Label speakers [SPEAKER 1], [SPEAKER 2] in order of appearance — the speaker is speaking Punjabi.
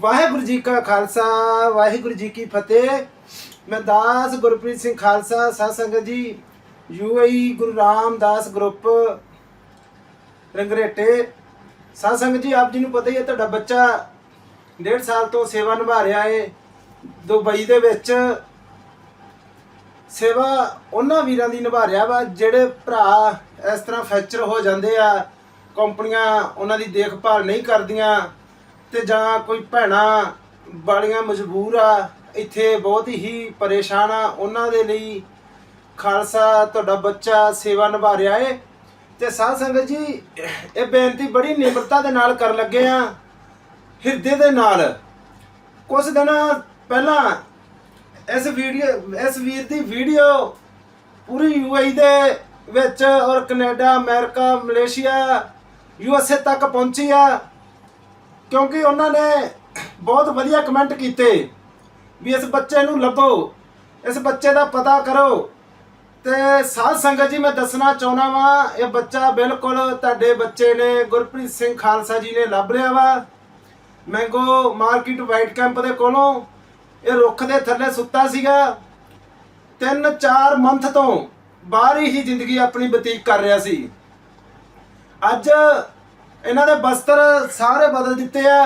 [SPEAKER 1] ਵਾਹਿਗੁਰੂ ਜੀ ਕਾ ਖਾਲਸਾ, ਵਾਹਿਗੁਰੂ ਜੀ ਕੀ ਫਤਿਹ। ਮੈਂ ਦਾਸ ਗੁਰਪ੍ਰੀਤ ਸਿੰਘ ਖਾਲਸਾ, ਸਾਧ ਸੰਗਤ ਜੀ ਯੂਏਈ ਗੁਰੂ ਰਾਮਦਾਸ ਗਰੁੱਪ, ਰੰਗਰੇਟੇ। ਸਾਧ ਸੰਗਤ ਜੀ, ਆਪ ਜੀ ਨੂੰ ਪਤਾ ਹੀ ਹੈ, ਤੁਹਾਡਾ ਬੱਚਾ ਡੇਢ ਸਾਲ ਤੋਂ ਸੇਵਾ ਨਿਭਾ ਰਿਹਾ ਹੈ ਦੁਬਈ ਦੇ ਵਿੱਚ। ਸੇਵਾ ਉਹਨਾਂ ਵੀਰਾਂ ਦੀ ਨਿਭਾ ਰਿਹਾ ਵਾ, ਜਿਹੜੇ ਭਰਾ ਇਸ ਤਰ੍ਹਾਂ ਫ੍ਰੈਕਚਰ ਹੋ ਜਾਂਦੇ ਆ, ਕੰਪਨੀਆਂ ਉਹਨਾਂ ਦੀ ਦੇਖਭਾਲ ਨਹੀਂ ਕਰਦੀਆਂ। ਤੇ ਜਾਂ ਕੋਈ ਭੈਣਾ ਵਾਲੀਆਂ ਮਜਬੂਰ ਆ, ਇੱਥੇ ਬਹੁਤ ਹੀ ਪਰੇਸ਼ਾਨ ਆ। ਉਹਨਾਂ ਦੇ ਲਈ ਖਾਲਸਾ ਤੁਹਾਡਾ ਬੱਚਾ ਸੇਵਾ ਨਿਭਾ ਰਿਹਾ ਏ। ਤੇ ਸਾਧ ਸੰਗਤ ਜੀ, ਇਹ ਬੇਨਤੀ ਬੜੀ ਨਿਮਰਤਾ ਦੇ ਨਾਲ ਕਰਨ ਲੱਗੇ ਆ, ਹਿਰਦੇ ਦੇ ਨਾਲ। ਕੁਝ ਦਿਨ ਪਹਿਲਾਂ ਇਸ ਵੀਡੀਓ, ਇਸ ਵੀਰ ਦੀ ਵੀਡੀਓ ਪੂਰੀ ਯੂਆਈ ਦੇ ਵਿੱਚ ਔਰ ਕੈਨੇਡਾ, ਅਮਰੀਕਾ, ਮਲੇਸ਼ੀਆ ਯੂਐਸਏ ਤੱਕ ਪਹੁੰਚੀ ਆ। ਕਿਉਂਕਿ ਉਹਨਾਂ ਨੇ ਬਹੁਤ ਵਧੀਆ ਕਮੈਂਟ ਕੀਤੇ ਵੀ ਇਸ ਬੱਚੇ ਨੂੰ ਲੱਭੋ, ਇਸ ਬੱਚੇ ਦਾ ਪਤਾ ਕਰੋ। ਤੇ ਸਾਧ ਸੰਗਤ ਜੀ, ਮੈਂ ਦੱਸਣਾ ਚਾਹੁੰਦਾ ਵਾਂ, ਇਹ ਬੱਚਾ ਬਿਲਕੁਲ ਤੁਹਾਡੇ ਬੱਚੇ ਨੇ, ਗੁਰਪ੍ਰੀਤ ਸਿੰਘ ਖਾਲਸਾ ਜੀ ਨੇ ਲੱਭ ਲਿਆ ਵਾ। ਮੈਂਗੋ ਮਾਰਕੀਟ ਵਾਈਟ ਕੈਂਪ ਦੇ ਕੋਲੋਂ ਇਹ ਰੁੱਖ ਦੇ ਥੱਲੇ ਸੁੱਤਾ ਸੀਗਾ। 3-4 ਮੰਥ ਤੋਂ ਬਾਹਰ ਹੀ ਜ਼ਿੰਦਗੀ ਆਪਣੀ ਬਤੀਤ ਕਰ ਰਿਹਾ ਸੀ। ਅੱਜ ਇਹਨਾਂ ਦੇ ਬਸਤਰ ਸਾਰੇ ਬਦਲ ਦਿੱਤੇ ਆ।